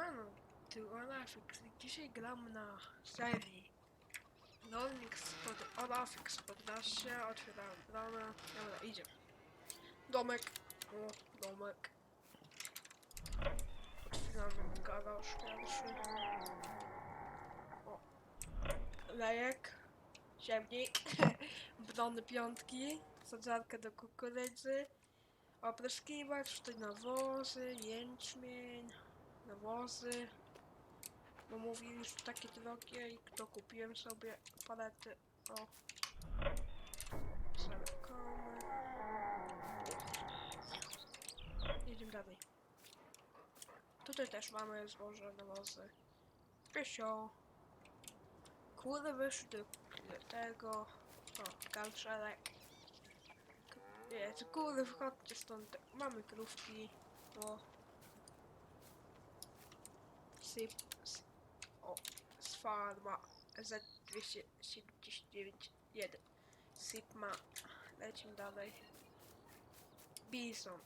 Siemano, tu Olafix dzisiaj gram na serii Rolnik pod Olafix poddasie, otwieram bramę, dobra, idzie. Domek, o, domek. Otwieramy garaż pierwszy. O, lejek, ziemnik, brony piątki, sadzarkę do kukurydzy, opryskiwacz, tutaj nawozy, jęczmień, nawozy. Bo mówili, że takie drogie i to kupiłem sobie palety. O. Zamykamy. Jedziemy dalej. Tutaj też mamy zboże, nawozy. Pysio. Kurde wyszły do tego. O, kalszelek. Nie, kurde, wchodźcie stąd. Mamy krówki. O, Syp, s- o, z farma Z279.1 Sigma, lecimy dalej. Bison.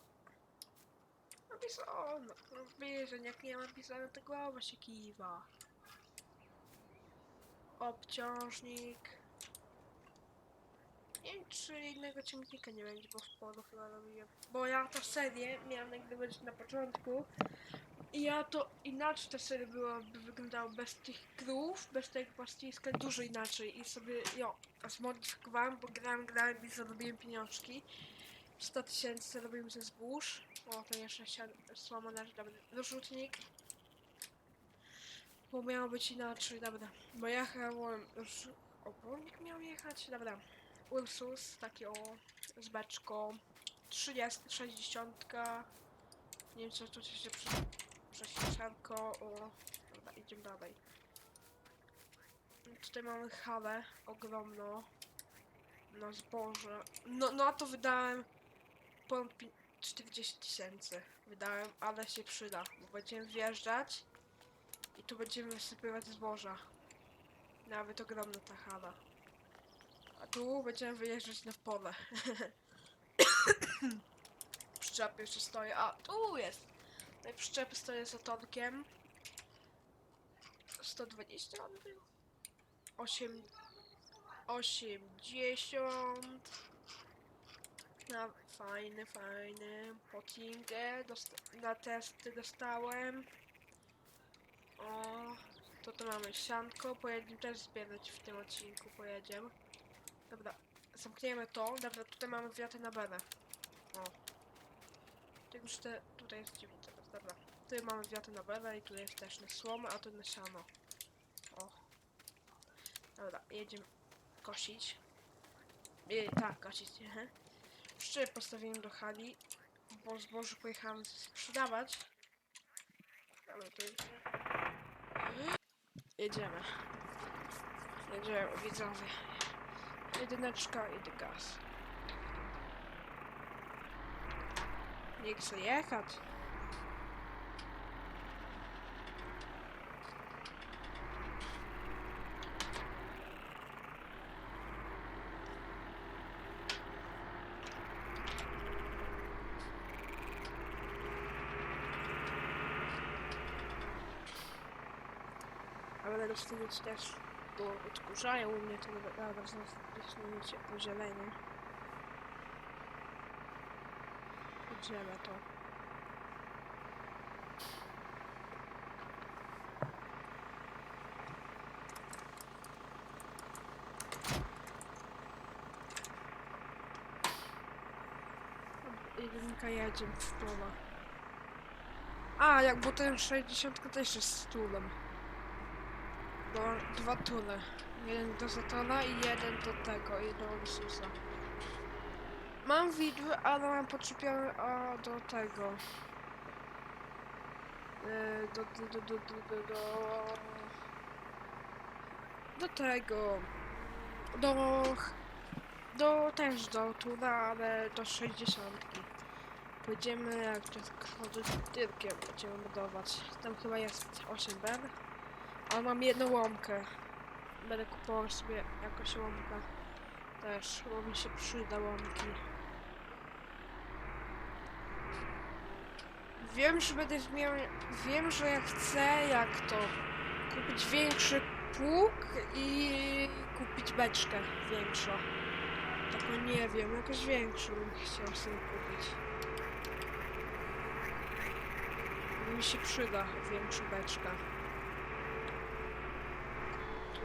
No bison, no bison, jak nie ma bisona to głowa się kiwa. Obciążnik. Nie wiem czy innego ciągnika nie będzie, bo w polu chyba robiłem. Bo ja tę serię miałem gdyby na początku i ja to inaczej ta seria byłaby wyglądała bez tych krów, bez tego pastwiska, dużo inaczej. I sobie, jo, zmodyfikowałem, bo grałem, grałem i zarobiłem pieniążki. 100 tysięcy zarobiłem ze zbóż. O, to jeszcze słoma nasz, dobra, dorzutnik. Bo miało być inaczej, dobra. Bo ja jechałem, już obronik miał jechać, dobra. Ursus, taki o, z beczką. 30, 60. Nie wiem, co tu się przy prześcieranko, o... Dobra, idziemy dalej. Tutaj mamy halę ogromną. Na zboże. No, no a to wydałem ponad pi- 40 tysięcy. Wydałem, ale się przyda, bo będziemy wjeżdżać i tu będziemy wysypywać zboża. Nawet ogromna ta hala. A tu będziemy wyjeżdżać na pole. Przyczep jeszcze stoi. A, tu jest! Przyczepy stoję za torkiem. 120 on był? 8... 80... Na fajny, fajny. Potingę na testy dostałem. O, to mamy sianko. Pojedziemy też zbierać w tym odcinku. Pojedziemy. Dobra, zamkniemy to. Dobra, tutaj mamy wiatr na berę. O. Że te, tutaj jest 9 teraz, dobra. Tutaj mamy wiatr na berę i tu jest też na słomę, a tu na siano. O. Dobra, jedziemy kosić. Nie, tak, kosić, nie? Szczerze postawiłem do hali, bo zboże pojechałem sprzedawać. Ale to jest... Jedziemy. Jedziemy, widzowie. Jedyneczka, jedy gaz. Nie chcę jechać. Ale rośliny też, bo odkurzają u mnie to znów rośliny pozielenie. Podzielę to. Jedynka jedzie w pola. A, jak bo ten 60 też jest z tulem bo dwa tuny. Jeden do Satona i jeden do tego, i do Mam widły, ale mam podczepione a do tego. Y, do, do, do, do, do, do, do tego. Do, do też do tuna, ale do 60. Pójdziemy jak to z tyrkiem będziemy budować. Tam chyba jest 8 ben. Ale mam jedną łomkę. Będę kupował sobie jakąś łomkę. Też, bo mi się przyda łomki. Wiem, że będę miał. Wiem, że ja chcę jak to. Kupić większy pług i kupić beczkę większą. Tylko nie wiem, jakoś większą bym chciał sobie kupić. Mi się przyda większa beczka.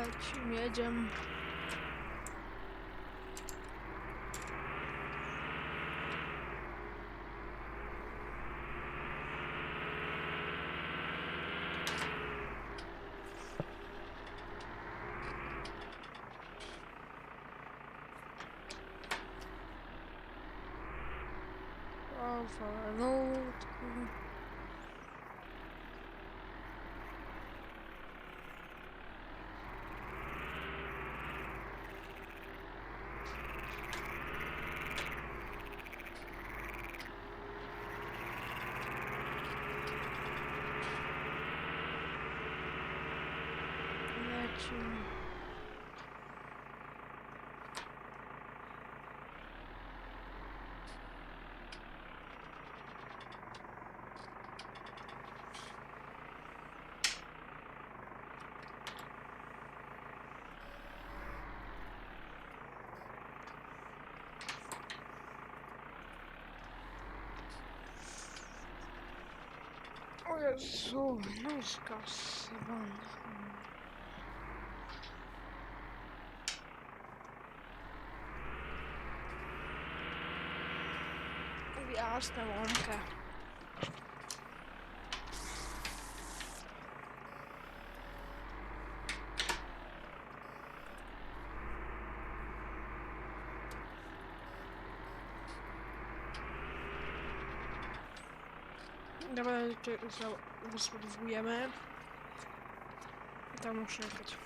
Tak. E? Wystrzeliamy. Lecimy, jedziemy. Powolutku. Lecimy. O Jezu, nóżka zsybana. Jasne, łąkę. Dobra, rozładowujemy. Tam muszę jechać.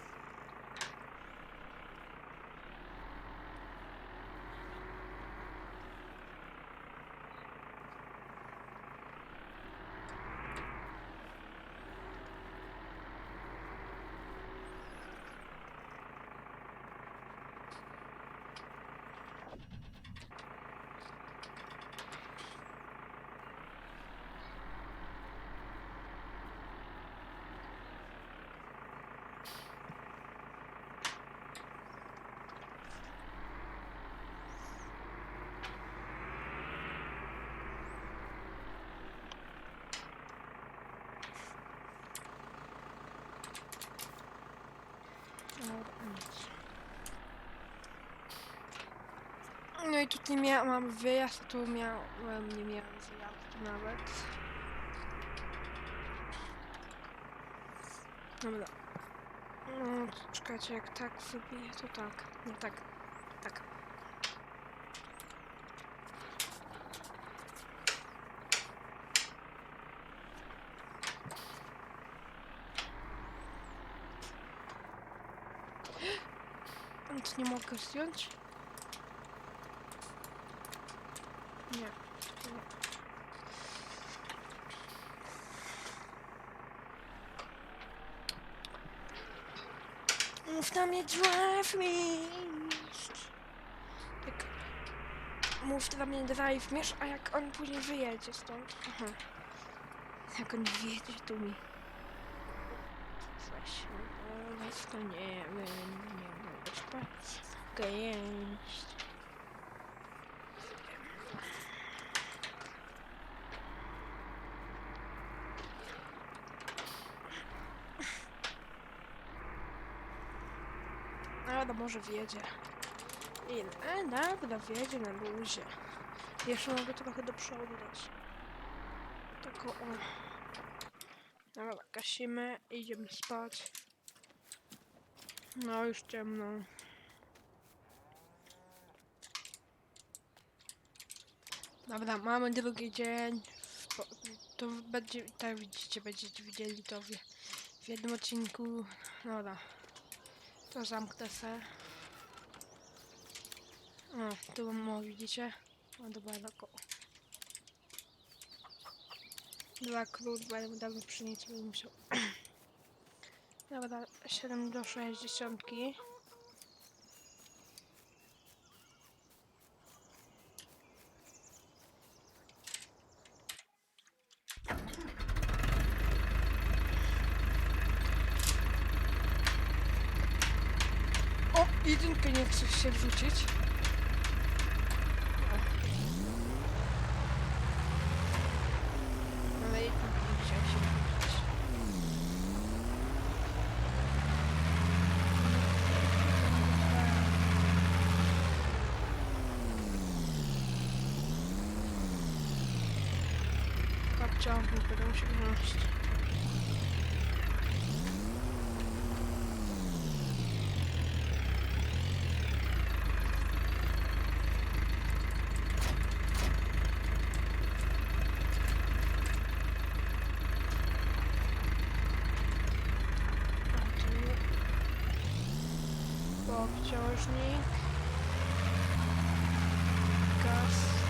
Dobra, nic. No i tutaj mia mam wyjazd, a tu miałem, nie miałem wyjazdu nawet. Dobra. No, czekajcie, jak tak wybiję, to tak. Nie tak. Tak. Nic nie mogę zdjąć? Nie. nie. Mów na mnie drive mistrz. Tak. Mów na mnie drive mistrz, a jak on później wyjedzie stąd. Aha. Jak on wyjedzie tu mi. Weź, no, weź to nie wiem, nie mogę spać. Dobra, może wjedzie. I, e, dobra, wjedzie na luzie. Jeszcze mogę trochę do przodu dać. Tak o. Dobra, gasimy, idziemy spać. No, już ciemno. Dobra, mamy drugi dzień. To będzie, tak widzicie, będziecie widzieli to w, w jednym odcinku. Dobra, to zamknę se. O, tu mo, widzicie? O, dobra, tylko. Dwa król, będę przy nic bym musiał. Dobra, 7 do 60. O, jedynkę nie chce się wrzucić. Ale jedynkę nie chciała się wrzucić. Kapciągnąć będę musiał wziąć. Obciążnik. Gaz.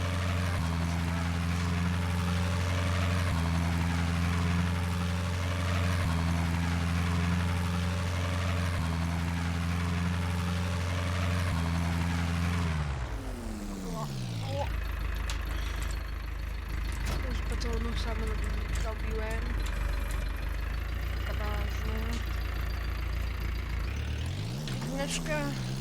Яночка.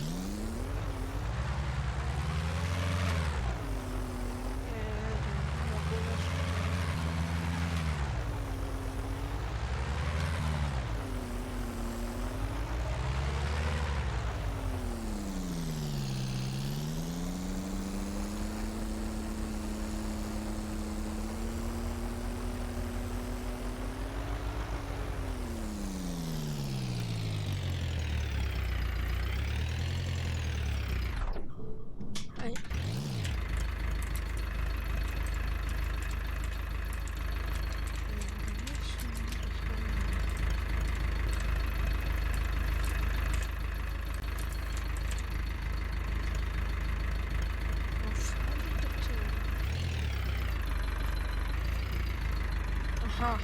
Aha.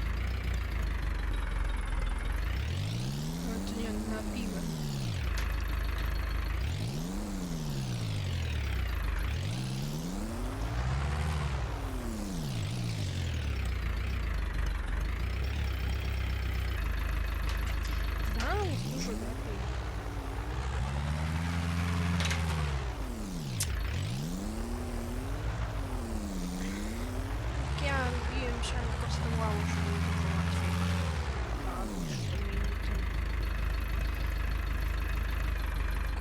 Ale to nie nabiłem. No, jest dużo lepiej. Jak ja robiłem siano kostowało, żeby było dużo łatwiej. A niż te minuty.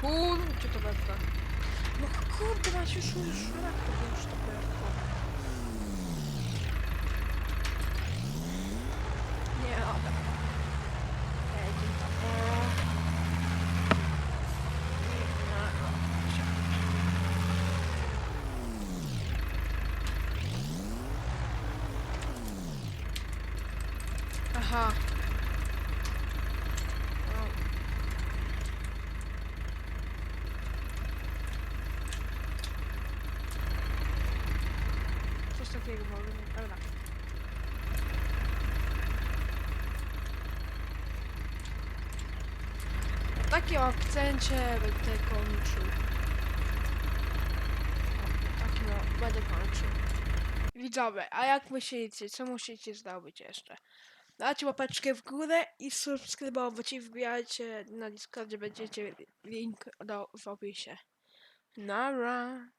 Kurczę to berka. No kurde, masz już już rak już to berko. Nie, dobra. Jedzie tam. O. I na się. Aha. Coś takiego mogę, dobra. Na takim akcencie będę kończył. O, takim będę kończył. Widzowie, a jak myślicie, co musicie zrobić jeszcze? Dajcie łapeczkę w górę i subskrybować wbijajcie na Discordzie, będziecie link do, w opisie. Nara.